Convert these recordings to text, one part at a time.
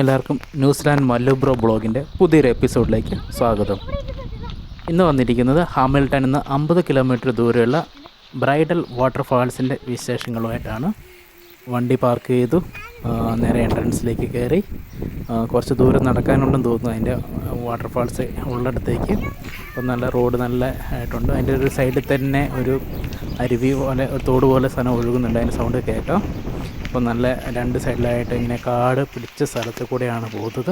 എല്ലാവർക്കും ന്യൂസിലാൻഡ് മല്ലുബ്രോ ബ്ലോഗിന്റെ പുതിയൊരു എപ്പിസോഡിലേക്ക് സ്വാഗതം. ഇന്ന് വന്നിരിക്കുന്നത് ഹാമിൽട്ടൺ നിന്ന് അമ്പത് കിലോമീറ്റർ ദൂരെയുള്ള ബ്രൈഡൽ വാട്ടർഫാൾസിന്റെ വിശേഷങ്ങളുമായിട്ടാണ്. വണ്ടി പാർക്ക് ചെയ്തു നേരെ എൻട്രൻസിലേക്ക് കയറി കുറച്ച് ദൂരം നടക്കാനുണ്ടെന്ന് തോന്നുന്നു അതിന്റെ വാട്ടർഫാൾസ് ഉള്ളിടത്തേക്ക്. അപ്പം നല്ല റോഡ് നല്ല ആയിട്ടുണ്ട്. അതിന്റെ ഒരു സൈഡിൽ തന്നെ ഒരു അരുവി പോലെ തോട് പോലെ സ്ഥലം ഒഴുകുന്നുണ്ട്. അതിന്റെ സൗണ്ട് കേൾക്കാം. അപ്പോൾ നല്ല രണ്ട് സൈഡിലായിട്ട് ഇങ്ങനെ കാട് പിടിച്ച സ്ഥലത്ത് കൂടെയാണ് പോകുന്നത്.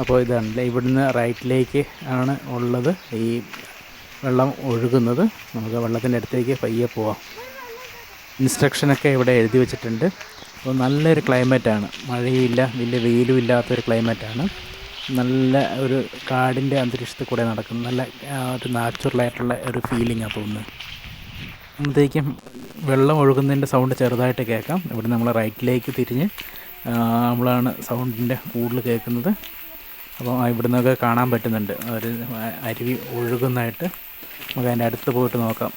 അപ്പോൾ ഇതാണ് ഇവിടുന്ന് റൈറ്റിലേക്ക് ആണ് ഉള്ളത് ഈ വെള്ളം ഒഴുകുന്നത്. നമുക്ക് വെള്ളത്തിന്റെ അടുത്തേക്ക് പയ്യെ പോവാം. ഇൻസ്ട്രക്ഷനൊക്കെ ഇവിടെ എഴുതി വെച്ചിട്ടുണ്ട്. അപ്പോൾ നല്ലൊരു ക്ലൈമറ്റാണ് മഴയില്ല വലിയ വെയിലും ഇല്ലാത്തൊരു ക്ലൈമറ്റാണ് നല്ല ഒരു കാടിന്റെ അന്തരീക്ഷത്തിൽ കൂടെ നടക്കുന്ന നല്ല ഒരു നാച്ചുറലായിട്ടുള്ള ഒരു ഫീലിംഗാണ് തോന്നുന്നത്. അപ്പോഴത്തേക്കും വെള്ളം ഒഴുകുന്നതിന്റെ സൗണ്ട് ചെറുതായിട്ട് കേൾക്കാം. ഇവിടെ നമ്മൾ റൈറ്റിലേക്ക് തിരിഞ്ഞ് നമ്മളാണ് സൗണ്ടിന്റെ കൂടുതൽ കേൾക്കുന്നത്. അപ്പോൾ ഇവിടെ നിന്നൊക്കെ കാണാൻ പറ്റുന്നുണ്ട്. ഒരു അരുവി ഒഴുകുന്നതായിട്ട് നമുക്ക് അതിന്റെ അടുത്ത് പോയിട്ട് നോക്കാം.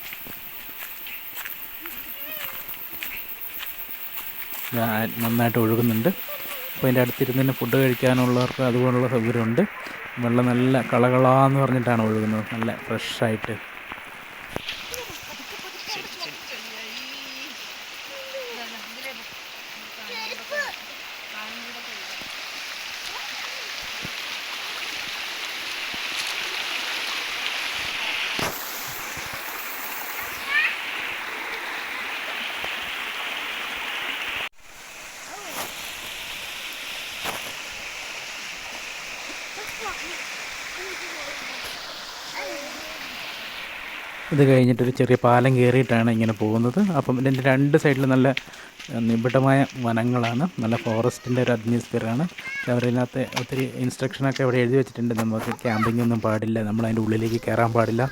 നന്നായിട്ട് ഒഴുകുന്നുണ്ട്. അപ്പോൾ അതിന്റെ അടുത്തിരുന്ന് തന്നെ ഫുഡ് കഴിക്കാനുള്ളവർക്ക് അതുപോലുള്ള സൗകര്യമുണ്ട്. വെള്ളം നല്ല കളകളാന്ന് പറഞ്ഞിട്ടാണ് ഒഴുകുന്നത്. നല്ല ഫ്രഷായിട്ട് ഇത് കഴിഞ്ഞിട്ടൊരു ചെറിയ പാലം കയറിയിട്ടാണ് ഇങ്ങനെ പോകുന്നത്. അപ്പം ഇതിന്റെ രണ്ട് സൈഡിൽ നല്ല നിബിഡമായ വനങ്ങളാണ്. നല്ല ഫോറസ്റ്റിന്റെ ഒരു അറ്റ്മോസ്ഫിയറാണ്. അവരതിനകത്ത് ഒത്തിരി ഇൻസ്ട്രക്ഷനൊക്കെ അവിടെ എഴുതി വെച്ചിട്ടുണ്ട്. നമുക്ക് ക്യാമ്പിംഗ് ഒന്നും പാടില്ല. നമ്മൾ അതിന്റെ ഉള്ളിലേക്ക് കയറാൻ പാടില്ല.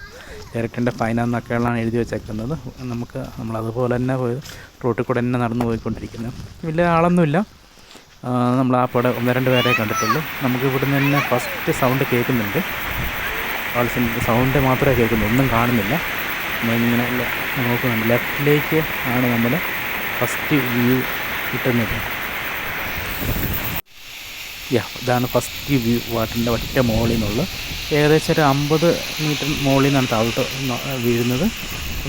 ഡയറക്ടറിന്റെ ഫൈനാന്നൊക്കെയുള്ളതാണ് എഴുതി വെച്ചേക്കുന്നത്. നമുക്ക് നമ്മൾ അതുപോലെ തന്നെ പോയി റോട്ടിൽ കൂടെ തന്നെ നടന്നു പോയിക്കൊണ്ടിരിക്കുന്നത് വലിയ ആളൊന്നുമില്ല. നമ്മൾ ആ പടം ഒന്ന് രണ്ട് പേരെ കണ്ടിട്ടുള്ളൂ. നമുക്ക് ഇവിടുന്ന് തന്നെ ഫസ്റ്റ് സൗണ്ട് കേൾക്കുന്നുണ്ട്. വാൾസിന്റെ സൗണ്ട് മാത്രമേ കേൾക്കുന്നു ഒന്നും കാണുന്നില്ല. നമ്മളിങ്ങനെ നോക്കുന്നുണ്ട്. ലെഫ്റ്റിലേക്ക് ആണ് നമ്മൾ ഫസ്റ്റ് വ്യൂ കിട്ടുന്നത്. യാ ഇതാണ് ഫസ്റ്റ് വ്യൂ വാട്ടറിന്റെ ഒറ്റ മുകളിൽ നിന്നുള്ള ഏകദേശം ഒരു അമ്പത് മീറ്റർ മുകളിൽ നിന്നാണ് താഴോട്ട് വീഴുന്നത്.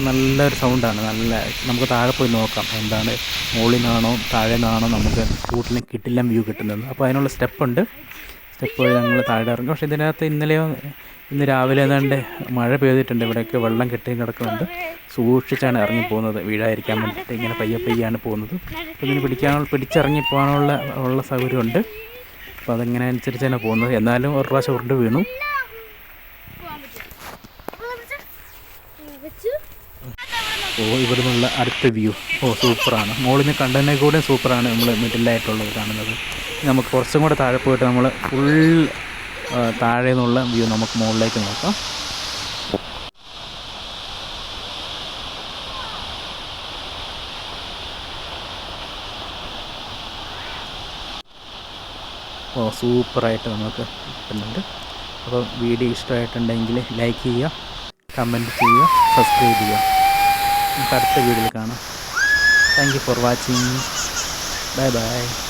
നല്ലൊരു സൗണ്ടാണ്. നല്ല നമുക്ക് താഴെ പോയി നോക്കാം. എന്താണ് മുകളിൽ നിന്നാണോ താഴെ നിന്നാണോ നമുക്ക് കൂട്ടിലും കിട്ടില്ല വ്യൂ കിട്ടുന്നത്. അപ്പോൾ അതിനുള്ള സ്റ്റെപ്പുണ്ട്. സ്റ്റെപ്പ് ഞങ്ങൾ താഴെ ഇറങ്ങും പക്ഷേ ഇതിനകത്ത് ഇന്നലെയോ ഇന്ന് രാവിലെ ഏതാണ്ട് മഴ പെയ്തിട്ടുണ്ട്. ഇവിടെയൊക്കെ വെള്ളം കെട്ടി കിടക്കുന്നുണ്ട്. സൂക്ഷിച്ചാണ് ഇറങ്ങി പോകുന്നത്. വീഴായിരിക്കാൻ വേണ്ടിയിട്ട് ഇങ്ങനെ പയ്യെ പയ്യാണ് പോകുന്നത്. അപ്പോൾ ഇതിന് പിടിക്കാനുള്ള പിടിച്ചിറങ്ങി പോകാനുള്ള ഉള്ള സൗകര്യമുണ്ട്. അപ്പോൾ അതങ്ങനെ അനുസരിച്ചാണ് പോകുന്നത്. എന്നാലും ഒരു പ്രാവശ്യം ഉരുണ്ട് വീണു. ഓ ഇവിടെ നിന്നുള്ള അടുത്ത വ്യൂ. ഓ സൂപ്പറാണ്. നിന്ന് കണ്ടതിനെ കൂടെ സൂപ്പറാണ് നമ്മൾ മിഡിലായിട്ടുള്ളത് കാണുന്നത്. നമുക്ക് കുറച്ചും കൂടെ താഴെ പോയിട്ട് നമ്മൾ ഫുൾ താഴെ നിന്നുള്ള വ്യൂ നമുക്ക് മുകളിലേക്ക് നോക്കാം. ഓ സൂപ്പറായിട്ട് നമുക്ക് കിട്ടുന്നുണ്ട്. അപ്പോൾ വീഡിയോ ഇഷ്ടമായിട്ടുണ്ടെങ്കിൽ ലൈക്ക് ചെയ്യുക കമന്റ് ചെയ്യുക സബ്സ്ക്രൈബ് ചെയ്യുക. നമുക്ക് അടുത്ത വീഡിയോയിൽ കാണാം. Thank you for watching bye bye